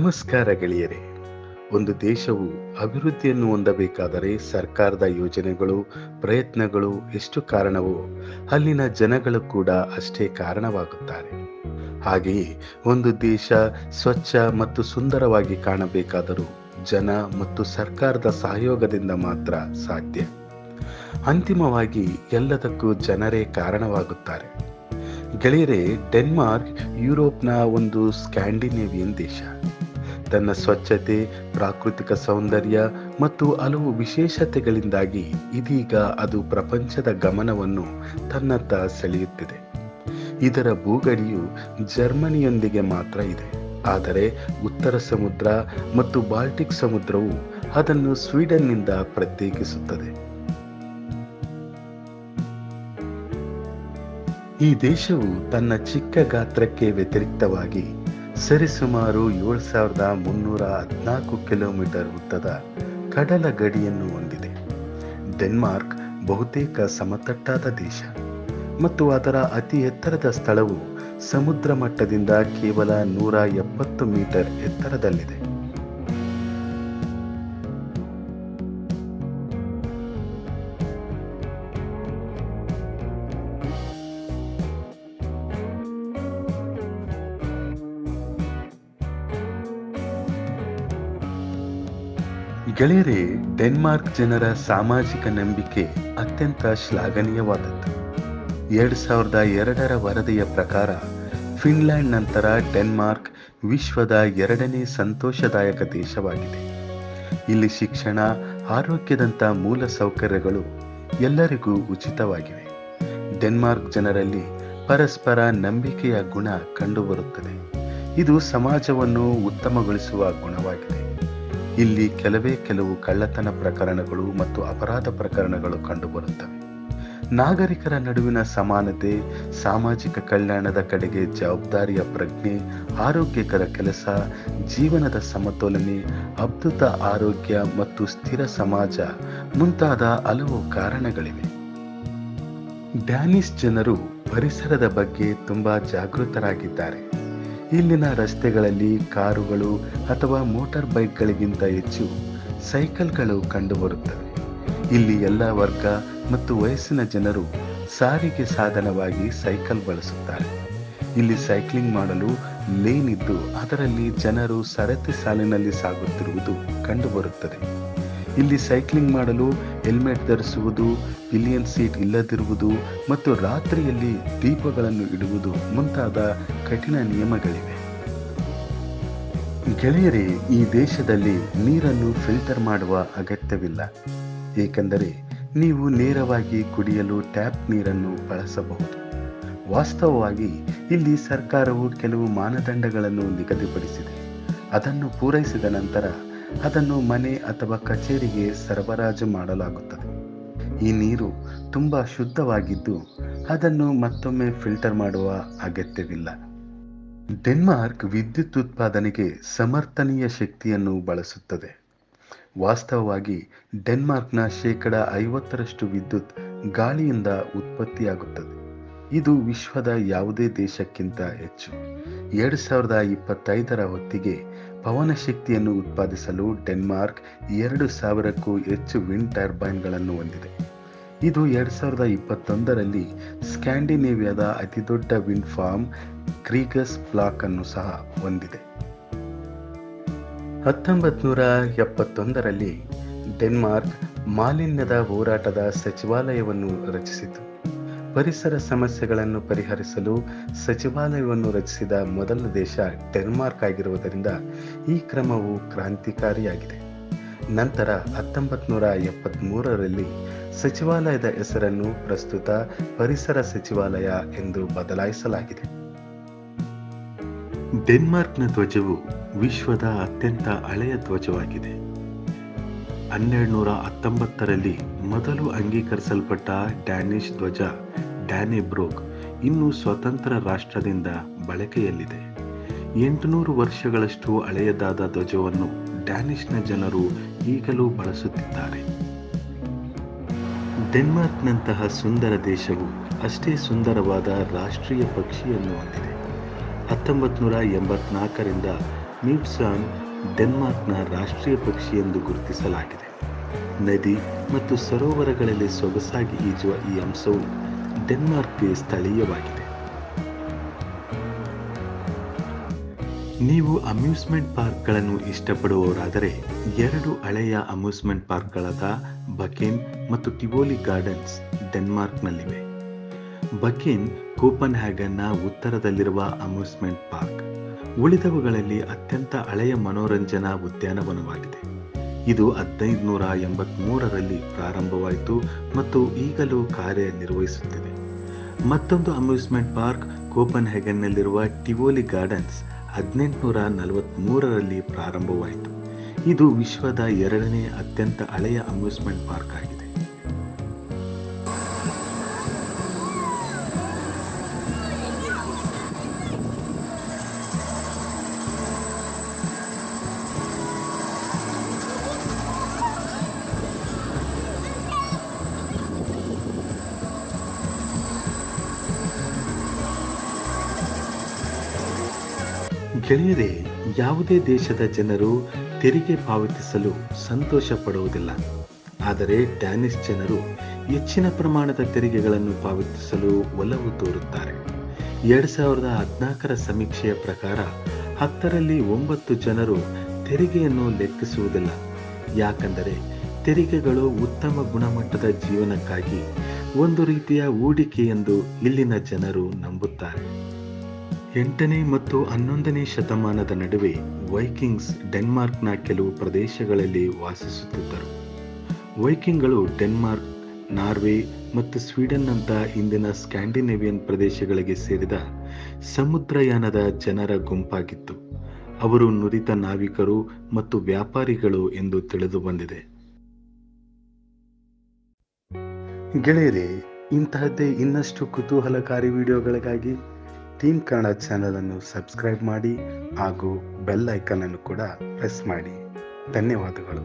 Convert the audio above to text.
ನಮಸ್ಕಾರ ಗೆಳೆಯರೇ. ಒಂದು ದೇಶವು ಅಭಿವೃದ್ಧಿಯನ್ನು ಹೊಂದಬೇಕಾದರೆ ಸರ್ಕಾರದ ಯೋಜನೆಗಳು, ಪ್ರಯತ್ನಗಳು ಎಷ್ಟು ಕಾರಣವೋ ಅಲ್ಲಿನ ಜನಗಳು ಕೂಡ ಅಷ್ಟೇ ಕಾರಣವಾಗುತ್ತಾರೆ. ಹಾಗೆಯೇ ಒಂದು ದೇಶ ಸ್ವಚ್ಛ ಮತ್ತು ಸುಂದರವಾಗಿ ಕಾಣಬೇಕಾದರೂ ಜನ ಮತ್ತು ಸರ್ಕಾರದ ಸಹಯೋಗದಿಂದ ಮಾತ್ರ ಸಾಧ್ಯ. ಅಂತಿಮವಾಗಿ ಎಲ್ಲದಕ್ಕೂ ಜನರೇ ಕಾರಣವಾಗುತ್ತಾರೆ. ಗೆಳೆಯರೇ, ಡೆನ್ಮಾರ್ಕ್ ಯುರೋಪ್ನ ಒಂದು ಸ್ಕ್ಯಾಂಡಿನೇವಿಯನ್ ದೇಶ. ತನ್ನ ಸ್ವಚ್ಛತೆ, ಪ್ರಾಕೃತಿಕ ಸೌಂದರ್ಯ ಮತ್ತು ಹಲವು ವಿಶೇಷತೆಗಳಿಂದಾಗಿ ಇದೀಗ ಅದು ಪ್ರಪಂಚದ ಗಮನವನ್ನು ತನ್ನತ್ತ ಸೆಳೆಯುತ್ತಿದೆ. ಇದರ ಭೂಗಡಿಯು ಜರ್ಮನಿಯೊಂದಿಗೆ ಮಾತ್ರ ಇದೆ. ಆದರೆ ಉತ್ತರ ಸಮುದ್ರ ಮತ್ತು ಬಾಲ್ಟಿಕ್ ಸಮುದ್ರವು ಅದನ್ನು ಸ್ವೀಡನ್ನಿಂದ ಪ್ರತ್ಯೇಕಿಸುತ್ತದೆ. ಈ ದೇಶವು ತನ್ನ ಚಿಕ್ಕ ಗಾತ್ರಕ್ಕೆ ವ್ಯತಿರಿಕ್ತವಾಗಿ ಸರಿಸುಮಾರು ಏಳು ಸಾವಿರದ ಮುನ್ನೂರ ಹದಿನಾಲ್ಕು ಕಿಲೋಮೀಟರ್ ಉದ್ದದ ಕಡಲ ಗಡಿಯನ್ನು ಹೊಂದಿದೆ. ಡೆನ್ಮಾರ್ಕ್ ಬಹುತೇಕ ಸಮತಟ್ಟಾದ ದೇಶ ಮತ್ತು ಅದರ ಅತಿ ಎತ್ತರದ ಸ್ಥಳವು ಸಮುದ್ರ ಮಟ್ಟದಿಂದ ಕೇವಲ ನೂರ ಎಪ್ಪತ್ತು ಮೀಟರ್ ಎತ್ತರದಲ್ಲಿದೆ. ಗೆಳೆಯರೇ, ಡೆನ್ಮಾರ್ಕ್ ಜನರ ಸಾಮಾಜಿಕ ನಂಬಿಕೆ ಅತ್ಯಂತ ಶ್ಲಾಘನೀಯವಾದದ್ದು. ಎರಡು ಸಾವಿರದ ಎರಡರ ವರದಿಯ ಪ್ರಕಾರ, ಫಿನ್ಲ್ಯಾಂಡ್ ನಂತರ ಡೆನ್ಮಾರ್ಕ್ ವಿಶ್ವದ ಎರಡನೇ ಸಂತೋಷದಾಯಕ ದೇಶವಾಗಿದೆ. ಇಲ್ಲಿ ಶಿಕ್ಷಣ ಆರೋಗ್ಯದಂಥ ಮೂಲ ಸೌಕರ್ಯಗಳು ಎಲ್ಲರಿಗೂ ಉಚಿತವಾಗಿವೆ. ಡೆನ್ಮಾರ್ಕ್ ಜನರಲ್ಲಿ ಪರಸ್ಪರ ನಂಬಿಕೆಯ ಗುಣ ಕಂಡುಬರುತ್ತದೆ. ಇದು ಸಮಾಜವನ್ನು ಉತ್ತಮಗೊಳಿಸುವ ಗುಣವಾಗಿದೆ. ಇಲ್ಲಿ ಕೆಲವೇ ಕೆಲವು ಕಳ್ಳತನ ಪ್ರಕರಣಗಳು ಮತ್ತು ಅಪರಾಧ ಪ್ರಕರಣಗಳು ಕಂಡುಬರುತ್ತವೆ. ನಾಗರಿಕರ ನಡುವಿನ ಸಮಾನತೆ, ಸಾಮಾಜಿಕ ಕಲ್ಯಾಣದ ಕಡೆಗೆ ಜವಾಬ್ದಾರಿಯ ಪ್ರಜ್ಞೆ, ಆರೋಗ್ಯಕರ ಕೆಲಸ, ಜೀವನದ ಸಮತೋಲನೆ, ಅದ್ಭುತ ಆರೋಗ್ಯ ಮತ್ತು ಸ್ಥಿರ ಸಮಾಜ ಮುಂತಾದ ಹಲವು ಕಾರಣಗಳಿವೆ. ಡ್ಯಾನಿಶ್ ಜನರು ಪರಿಸರದ ಬಗ್ಗೆ ತುಂಬಾ ಜಾಗೃತರಾಗಿದ್ದಾರೆ. ಇಲ್ಲಿನ ರಸ್ತೆಗಳಲ್ಲಿ ಕಾರುಗಳು ಅಥವಾ ಮೋಟಾರ್ ಬೈಕ್ಗಳಿಗಿಂತ ಹೆಚ್ಚು ಸೈಕಲ್ಗಳು ಕಂಡುಬರುತ್ತವೆ. ಇಲ್ಲಿ ಎಲ್ಲ ವರ್ಗ ಮತ್ತು ವಯಸ್ಸಿನ ಜನರು ಸಾರಿಗೆ ಸಾಧನವಾಗಿ ಸೈಕಲ್ ಬಳಸುತ್ತಾರೆ. ಇಲ್ಲಿ ಸೈಕ್ಲಿಂಗ್ ಮಾಡಲು ಲೇನ್ ಇದ್ದು ಅದರಲ್ಲಿ ಜನರು ಸರತಿ ಸಾಲಿನಲ್ಲಿ ಸಾಗುತ್ತಿರುವುದು ಕಂಡುಬರುತ್ತದೆ. ಇಲ್ಲಿ ಸೈಕ್ಲಿಂಗ್ ಮಾಡಲು ಹೆಲ್ಮೆಟ್ ಧರಿಸುವುದು ಪಿಲಿಯನ್ ಸೀಟ್ ಇಲ್ಲದಿರುವುದು ಮತ್ತು ರಾತ್ರಿಯಲ್ಲಿ ದೀಪಗಳನ್ನು ಇಡುವುದು ಮುಂತಾದ ಕಠಿಣ ನಿಯಮಗಳಿವೆ. ಗೆಳೆಯರೇ, ಈ ದೇಶದಲ್ಲಿ ನೀರನ್ನು ಫಿಲ್ಟರ್ ಮಾಡುವ ಅಗತ್ಯವಿಲ್ಲ. ಏಕೆಂದರೆ ನೀವು ನೇರವಾಗಿ ಕುಡಿಯಲು ಟ್ಯಾಪ್ ನೀರನ್ನು ಬಳಸಬಹುದು. ವಾಸ್ತವವಾಗಿ ಇಲ್ಲಿ ಸರ್ಕಾರವು ಕೆಲವು ಮಾನದಂಡಗಳನ್ನು ನಿಗದಿಪಡಿಸಿದೆ. ಅದನ್ನು ಪೂರೈಸಿದ ನಂತರ ಅದನ್ನು ಮನೆ ಅಥವಾ ಕಚೇರಿಗೆ ಸರಬರಾಜು ಮಾಡಲಾಗುತ್ತದೆ. ಈ ನೀರು ತುಂಬ ಶುದ್ಧವಾಗಿದ್ದು ಅದನ್ನು ಮತ್ತೊಮ್ಮೆ ಫಿಲ್ಟರ್ ಮಾಡುವ ಅಗತ್ಯವಿಲ್ಲ. ಡೆನ್ಮಾರ್ಕ್ ವಿದ್ಯುತ್ ಉತ್ಪಾದನೆಗೆ ಸಮರ್ಥನೀಯ ಶಕ್ತಿಯನ್ನು ಬಳಸುತ್ತದೆ. ವಾಸ್ತವವಾಗಿ ಡೆನ್ಮಾರ್ಕ್ನ ಶೇಕಡ ಐವತ್ತರಷ್ಟು ವಿದ್ಯುತ್ ಗಾಳಿಯಿಂದ ಉತ್ಪತ್ತಿಯಾಗುತ್ತದೆ. ಇದು ವಿಶ್ವದ ಯಾವುದೇ ದೇಶಕ್ಕಿಂತ ಹೆಚ್ಚು. ಎರಡು ಸಾವಿರದ ಇಪ್ಪತ್ತೈದರ ಹೊತ್ತಿಗೆ ಪವನ ಶಕ್ತಿಯನ್ನು ಉತ್ಪಾದಿಸಲು ಡೆನ್ಮಾರ್ಕ್ ಎರಡು ಸಾವಿರಕ್ಕೂ ಹೆಚ್ಚು ವಿಂಡ್ ಟರ್ಬೈನ್ಗಳನ್ನು ಹೊಂದಿದೆ. ಇದು ಎರಡು ಸಾವಿರದ ಇಪ್ಪತ್ತೊಂದರಲ್ಲಿ ಸ್ಕ್ಯಾಂಡಿನೇವಿಯಾದ ಅತಿದೊಡ್ಡ ವಿಂಡ್ ಫಾರ್ಮ್ ಕ್ರೀಗಸ್ ಬ್ಲಾಕ್ ಅನ್ನು ಸಹ ಹೊಂದಿದೆ. ಹತ್ತೊಂಬತ್ತು ನೂರ ಎಪ್ಪತ್ತೊಂದರಲ್ಲಿ ಡೆನ್ಮಾರ್ಕ್ ಮಾಲಿನ್ಯದ ಹೋರಾಟದ ಸಚಿವಾಲಯವನ್ನು ರಚಿಸಿತು. ಪರಿಸರ ಸಮಸ್ಯೆಗಳನ್ನು ಪರಿಹರಿಸಲು ಸಚಿವಾಲಯವನ್ನು ರಚಿಸಿದ ಮೊದಲ ದೇಶ ಡೆನ್ಮಾರ್ಕ್ ಆಗಿರುವುದರಿಂದ ಈ ಕ್ರಮವು ಕ್ರಾಂತಿಕಾರಿಯಾಗಿದೆ. ನಂತರ ಹತ್ತೊಂಬತ್ತು ನೂರ ಎಪ್ಪತ್ತ್ಮೂರರಲ್ಲಿ ಸಚಿವಾಲಯದ ಹೆಸರನ್ನು ಪ್ರಸ್ತುತ ಪರಿಸರ ಸಚಿವಾಲಯ ಎಂದು ಬದಲಾಯಿಸಲಾಗಿದೆ. ಡೆನ್ಮಾರ್ಕ್ನ ಧ್ವಜವು ವಿಶ್ವದ ಅತ್ಯಂತ ಹಳೆಯ ಧ್ವಜವಾಗಿದೆ. ಹನ್ನೆರಡು ನೂರ ಹತ್ತೊಂಬತ್ತರಲ್ಲಿ ಮೊದಲು ಅಂಗೀಕರಿಸಲ್ಪಟ್ಟ ಡ್ಯಾನಿಷ್ ಧ್ವಜ ಡ್ಯಾನೆಬ್ರೋಗ್ ಇನ್ನು ಸ್ವತಂತ್ರ ರಾಷ್ಟ್ರದಿಂದ ಬಳಕೆಯಲ್ಲಿದೆ. ಎಂಟುನೂರು ವರ್ಷಗಳಷ್ಟು ಹಳೆಯದಾದ ಧ್ವಜವನ್ನು ಡ್ಯಾನಿಷ್ನ ಜನರು ಈಗಲೂ ಬಳಸುತ್ತಿದ್ದಾರೆ. ಡೆನ್ಮಾರ್ಕ್ನಂತಹ ಸುಂದರ ದೇಶವು ಅಷ್ಟೇ ಸುಂದರವಾದ ರಾಷ್ಟ್ರೀಯ ಪಕ್ಷಿಯನ್ನು ಹೊಂದಿದೆ. ಹತ್ತೊಂಬತ್ತು ನೂರ ಎಂಬತ್ನಾಲ್ಕರಿಂದ ಮ್ಯೂಟ್ಸಾನ್ ಡೆನ್ಮಾರ್ಕ್ನ ರಾಷ್ಟ್ರೀಯ ಪಕ್ಷಿ ಎಂದು ಗುರುತಿಸಲಾಗಿದೆ. ನದಿ ಮತ್ತು ಸರೋವರಗಳಲ್ಲಿ ಸೊಗಸಾಗಿ ಈಜುವ ಈ ಅಂಶವು ಡೆನ್ಮಾರ್ಕ್ಗೆ ಸ್ಥಳೀಯವಾಗಿದೆ. ನೀವು ಅಮ್ಯೂಸ್ಮೆಂಟ್ ಪಾರ್ಕ್ಗಳನ್ನು ಇಷ್ಟಪಡುವವರಾದರೆ ಎರಡು ಹಳೆಯ ಅಮ್ಯೂಸ್ಮೆಂಟ್ ಪಾರ್ಕ್ಗಳಾದ ಬಕೇನ್ ಮತ್ತು ಟಿವೋಲಿ ಗಾರ್ಡನ್ಸ್ ಡೆನ್ಮಾರ್ಕ್ನಲ್ಲಿವೆ. ಬಕೇನ್ ಕೂಪನ್ ಹ್ಯಾಗನ್ನ ಉತ್ತರದಲ್ಲಿರುವ ಅಮ್ಯೂಸ್ಮೆಂಟ್ ಪಾರ್ಕ್. ಉಳಿದವುಗಳಲ್ಲಿ ಅತ್ಯಂತ ಹಳೆಯ ಮನೋರಂಜನಾ ಉದ್ಯಾನವನವಾಗಿದೆ. ಇದು ಹದಿನೈದು ನೂರ ಎಂಬತ್ಮೂರರಲ್ಲಿ ಪ್ರಾರಂಭವಾಯಿತು ಮತ್ತು ಈಗಲೂ ಕಾರ್ಯನಿರ್ವಹಿಸುತ್ತಿದೆ. ಮತ್ತೊಂದು ಅಮ್ಯೂಸ್ಮೆಂಟ್ ಪಾರ್ಕ್ ಕೋಪನ್ ಹ್ಯಾಗನ್ನಲ್ಲಿರುವ ಟಿವೋಲಿ ಗಾರ್ಡನ್ಸ್ ಹದಿನೆಂಟುನೂರ ನಲವತ್ತ್ಮೂರರಲ್ಲಿ ಪ್ರಾರಂಭವಾಯಿತು. ಇದು ವಿಶ್ವದ ಎರಡನೇ ಅತ್ಯಂತ ಹಳೆಯ ಅಮ್ಯೂಸ್ಮೆಂಟ್ ಪಾರ್ಕ್ ಆಗಿದೆ. ಗೆಳೆಯರೇ ಯಾವುದೇ ದೇಶದ ಜನರು ತೆರಿಗೆ ಪಾವತಿಸಲು ಸಂತೋಷ ಪಡುವುದಿಲ್ಲ. ಆದರೆ ಡ್ಯಾನಿಶ್ ಜನರು ಹೆಚ್ಚಿನ ಪ್ರಮಾಣದ ತೆರಿಗೆಗಳನ್ನು ಪಾವತಿಸಲು ಒಲವು ತೋರುತ್ತಾರೆ. ಎರಡ್ ಸಾವಿರದ ಹದಿನಾಲ್ಕರ ಸಮೀಕ್ಷೆಯ ಪ್ರಕಾರ ಹತ್ತರಲ್ಲಿ ಒಂಬತ್ತು ಜನರು ತೆರಿಗೆಯನ್ನು ಲೆಕ್ಕಿಸುವುದಿಲ್ಲ. ಯಾಕಂದರೆ ತೆರಿಗೆಗಳು ಉತ್ತಮ ಗುಣಮಟ್ಟದ ಜೀವನಕ್ಕಾಗಿ ಒಂದು ರೀತಿಯ ಹೂಡಿಕೆ ಎಂದು ಇಲ್ಲಿನ ಜನರು ನಂಬುತ್ತಾರೆ. ಎಂಟನೇ ಮತ್ತು ಹನ್ನೊಂದನೇ ಶತಮಾನದ ನಡುವೆ ವೈಕಿಂಗ್ಸ್ ಡೆನ್ಮಾರ್ಕ್ನ ಕೆಲವು ಪ್ರದೇಶಗಳಲ್ಲಿ ವಾಸಿಸುತ್ತಿದ್ದರು. ವೈಕಿಂಗ್ಗಳು ಡೆನ್ಮಾರ್ಕ್, ನಾರ್ವೆ ಮತ್ತು ಸ್ವೀಡನ್ನಂತಹ ಇಂದಿನ ಸ್ಕ್ಯಾಂಡಿನೇವಿಯನ್ ಪ್ರದೇಶಗಳಿಗೆ ಸೇರಿದ ಸಮುದ್ರಯಾನದ ಜನರ ಗುಂಪಾಗಿತ್ತು. ಅವರು ನುರಿತ ನಾವಿಕರು ಮತ್ತು ವ್ಯಾಪಾರಿಗಳು ಎಂದು ತಿಳಿದು ಬಂದಿದೆ ಗೆಳೆಯರೇ, ಇಂತಹದ್ದೇ ಇನ್ನಷ್ಟು ಕುತೂಹಲಕಾರಿ ವಿಡಿಯೋಗಳಿಗಾಗಿ ಟೀಮ್ ಕನ್ನಡ ಚಾನಲನ್ನು ಸಬ್ಸ್ಕ್ರೈಬ್ ಮಾಡಿ ಹಾಗೂ ಬೆಲ್ ಐಕನ್ ಅನ್ನು ಕೂಡ ಪ್ರೆಸ್ ಮಾಡಿ. ಧನ್ಯವಾದಗಳು.